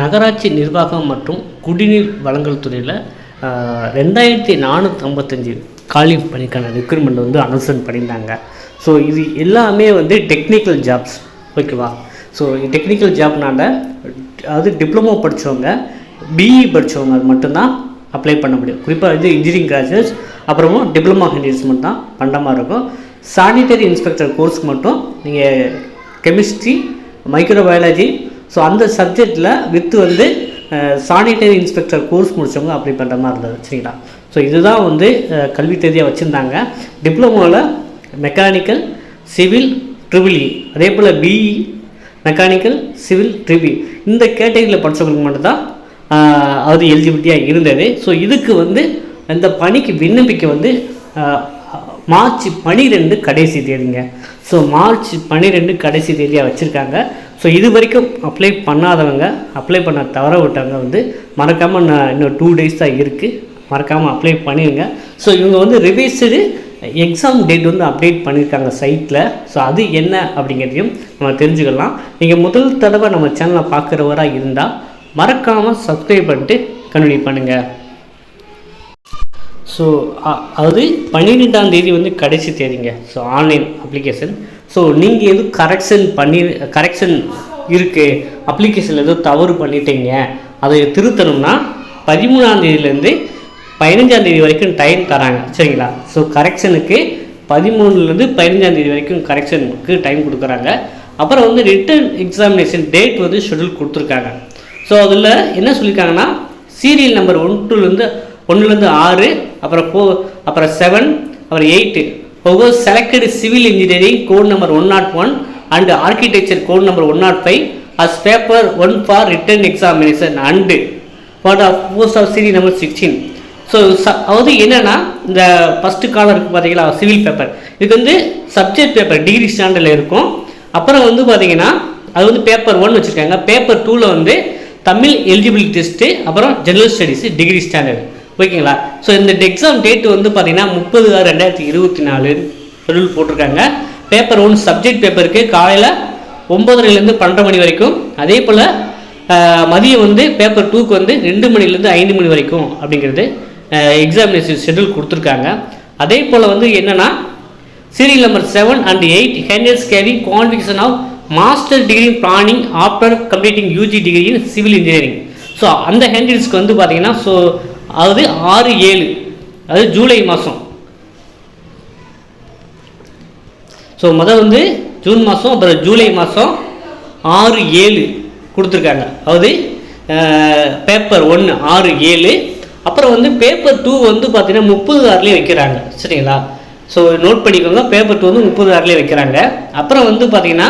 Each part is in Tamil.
நகராட்சி நிர்வாகம் மற்றும் குடிநீர் வழங்கல் துறையில் ரெண்டாயிரத்தி நானூற்றி ஐம்பத்தஞ்சு காலி பணிக்கான ரெக்ரூட்மெண்ட் வந்து அனௌன்ஸ்மெண்ட் பண்ணியிருந்தாங்க. ஸோ இது எல்லாமே வந்து டெக்னிக்கல் ஜாப்ஸ் ஓகேவா ஸோ டெக்னிக்கல் ஜாப்னால அது டிப்ளமோ படித்தவங்க பிஇ படித்தவங்க அது மட்டும்தான் அப்ளை பண்ண முடியும். குறிப்பாக வந்து இன்ஜினியரிங் கிராஜுவேட்ஸ் அப்புறமும் டிப்ளமா ஹேண்டியர்ஸ் மட்டும் தான் பண்ணுற மாதிரி இருக்கும். சானிட்டரி இன்ஸ்பெக்டர் கோர்ஸ்க்கு மட்டும் நீங்கள் கெமிஸ்ட்ரி மைக்ரோபயாலஜி ஸோ அந்த சப்ஜெக்டில் வித்து வந்து சானிட்டரி இன்ஸ்பெக்டர் கோர்ஸ் முடித்தவங்க அப்ளை பண்ணுற மாதிரி இருந்தது சரிங்களா? ஸோ இதுதான் வந்து கல்வி தேதியாக வச்சுருந்தாங்க. டிப்ளமோவில் mechanical civil triple E e. அதே போல் பிஇ மெக்கானிக்கல் சிவில் ட்ரிபிள் இந்த கேட்டகரியில் படித்தவங்களுக்கு மட்டும்தான் அது எலிஜிபிலிட்டியாக இருந்தது. ஸோ இதுக்கு வந்து இந்த பணிக்கு விண்ணப்பிக்க வந்து மார்ச் பனிரெண்டு கடைசி தேதிங்க. ஸோ மார்ச் பன்னிரெண்டு கடைசி தேதியாக வச்சுருக்காங்க. ஸோ இது வரைக்கும் அப்ளை பண்ணாதவங்க அப்ளை பண்ண தவற விட்டவங்க வந்து மறக்காமல் நான் இன்னும் டூ டேஸ் தான் இருக்குது மறக்காமல் அப்ளை பண்ணிடுங்க ஸோ இவங்க வந்து ரிவைஸ்டு எக்ஸாம் டேட் வந்து அப்டேட் பண்ணியிருக்காங்க சைட்டில் ஸோ அது என்ன அப்படிங்கிறதையும் நம்ம தெரிஞ்சுக்கலாம். நீங்கள் முதல் தடவை நம்ம சேனலை பார்க்குறவராக இருந்தால் மறக்காமல் சப்ஸ்கிரைப் பண்ணிட்டு கண்டினியூ பண்ணுங்கள் ஸோ அது பன்னிரெண்டாம் தேதி வந்து கடைசி தேதிங்க. ஸோ ஆன்லைன் அப்ளிகேஷன் ஸோ நீங்கள் எதுவும் கரெக்ஷன் பண்ணி கரெக்ஷன் இருக்குது அப்ளிகேஷனில் எதுவும் தவறு பண்ணிட்டீங்க அதை திருத்தணும்னா பதிமூணாந்தேதியிலேருந்து பதினஞ்சாந்தேதி வரைக்கும் டைம் தராங்க. சரிங்களா? ஸோ கரெக்ஷனுக்கு பதிமூணுலேருந்து பதினஞ்சாந்தேதி வரைக்கும் கரெக்ஷனுக்கு டைம் கொடுக்குறாங்க. அப்புறம் வந்து ரிட்டர்ன் எக்ஸாமினேஷன் டேட் வந்து ஷெடியூல் கொடுத்துருக்காங்க. ஸோ அதில் என்ன சொல்லியிருக்காங்கன்னா சீரியல் நம்பர் ஒன் டூலேருந்து ஒன்றுலேருந்து ஆறு அப்புறம் ஃபோ அப்புறம் செவன் அப்புறம் எயிட்டு ஒவ்வொரு selected civil engineering code number one nought one and architecture code number one nought five as paper one for written examination and for of post of serial number sixteen so அதாவது என்னென்னா இந்த ஃபஸ்ட்டு காலம் இருக்குது பார்த்தீங்களா சிவில் பேப்பர் இதுக்கு வந்து சப்ஜெக்ட் பேப்பர் டிகிரி ஸ்டாண்டர்டில் இருக்கும். அப்புறம் வந்து பார்த்தீங்கன்னா அது வந்து பேப்பர் ஒன் வச்சுருக்காங்க. பேப்பர் டூவில் வந்து தமிழ் எலிஜிபிலிட்டி டெஸ்ட்டு அப்புறம் ஜெனரல் ஸ்டடீஸு டிகிரி ஸ்டாண்டர்ட் ஓகேங்களா? ஸோ இந்த எக்ஸாம் டேட் வந்து பார்த்தீங்கன்னா முப்பது ஆறு ரெண்டாயிரத்தி இருபத்தி நாலு ஷெடியூல் போட்டிருக்காங்க. பேப்பர் ஒன் சப்ஜெக்ட் பேப்பருக்கு காலையில் ஒம்பதரைலேருந்து பன்னெண்டு மணி வரைக்கும். அதே போல் மதியம் வந்து பேப்பர் டூக்கு வந்து ரெண்டு மணிலேருந்து ஐந்து மணி வரைக்கும் அப்படிங்கிறது எக்ஸாமினேஷன் ஷெடியூல் கொடுத்துருக்காங்க. அதே போல் வந்து என்னென்னா serial number seven and eight ஹேண்டியர்ஸ் carry qualification of master degree planning after completing UG degree in civil engineering so அந்த ஹேண்டில்ஸ்க்கு வந்து பார்த்தீங்கன்னா ஸோ அதாவது ஆறு ஏழு. அதாவது ஜூலை மாதம் ஸோ முதல் வந்து ஜூன் மாதம் அப்புறம் ஜூலை மாதம் ஆறு ஏழு கொடுத்துருக்காங்க. அதாவது பேப்பர் ஒன்று ஆறு ஏழு. அப்புறம் வந்து பேப்பர் டூ வந்து பார்த்தீங்கன்னா முப்பது ஆறுலேயே வைக்கிறாங்க. சரிங்களா? ஸோ நோட் பண்ணிக்கோங்க பேப்பர் டூ வந்து முப்பது ஆறுலேயே வைக்கிறாங்க. அப்புறம் வந்து பார்த்தீங்கன்னா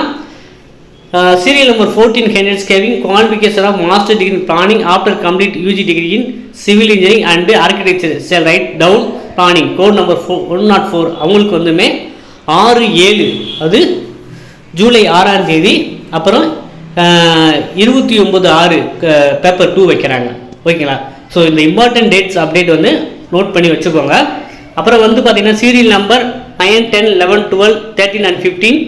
serial number fourteen candidates கேவிங் qualification of master degree planning after complete UG degree in civil engineering and architecture shall write down planning code number four one naught four அவங்களுக்கு வந்துமே ஆறு ஏழு அது ஜூலை ஆறாம் தேதி அப்புறம் இருபத்தி ஒம்பது ஆறு பேப்பர் டூ வைக்கிறாங்க. ஓகேங்களா? ஸோ இந்த இம்பார்ட்டன்ட் டேட்ஸ் அப்டேட் வந்து நோட் பண்ணி வச்சுக்கோங்க. அப்புறம் வந்து பார்த்தீங்கன்னா serial number nine ten eleven twelve thirteen and fifteen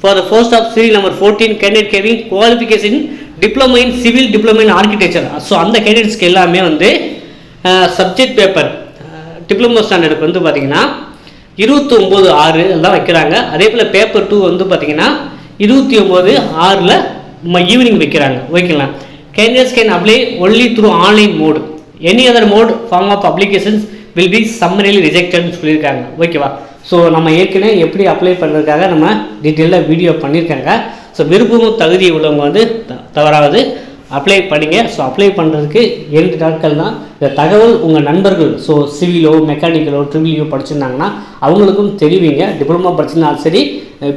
for the post of serial number fourteen candidate கேவிங் qualification diploma in civil diploma in architecture so அந்த கேண்டிடேட்ஸ்க்கு எல்லாமே வந்து சப்ஜெக்ட் பேப்பர் டிப்ளமோ ஸ்டாண்டர்டுக்கு வந்து பார்த்தீங்கன்னா ஒம்பது ஆறு எல்லாம் வைக்கிறாங்க. அதே போல் பேப்பர் டூ வந்து பார்த்தீங்கன்னா இருபத்தி ஒம்பது ஆறில் ஈவினிங் வைக்கிறாங்க. ஓகேங்களா candidates can apply only through online mode any other mode form of applications will be summarily ரிஜெக்டட்னு சொல்லியிருக்காங்க. ஓகேவா ஸோ நம்ம ஏற்கனவே எப்படி அப்ளை பண்ணுறதுக்காக நம்ம டீட்டெயிலாக வீடியோ பண்ணியிருக்காங்க ஸோ விருப்பமும் தகுதி உள்ளவங்க வந்து த- தவறாவது அப்ளை பண்ணிங்க. ஸோ அப்ளை பண்ணுறதுக்கு இரண்டு நாட்கள் தான். இந்த தகவல் உங்கள் நண்பர்கள் ஸோ சிவிலோ மெக்கானிக்கலோ ட்ரிபிள்யூ படிச்சிருந்தாங்கன்னா அவங்களுக்கும் தெரிவிங்க. டிப்ளமோ படிச்சிருந்தாலும் சரி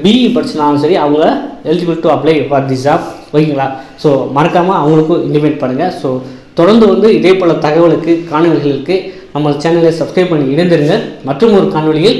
பிஇ படிச்சிருந்தாலும் சரி அவங்க eligible to apply for the job ஓகேங்களா? ஸோ மறக்காமல் அவங்களுக்கும் இன்டிமேட் பண்ணுங்கள் ஸோ தொடர்ந்து வந்து இதே போல் தகவலுக்கு காணொலிகளுக்கு நம்ம சேனலை சப்ஸ்கிரைப் பண்ணி இணைந்திருங்க மற்றும் ஒரு காணொலியில்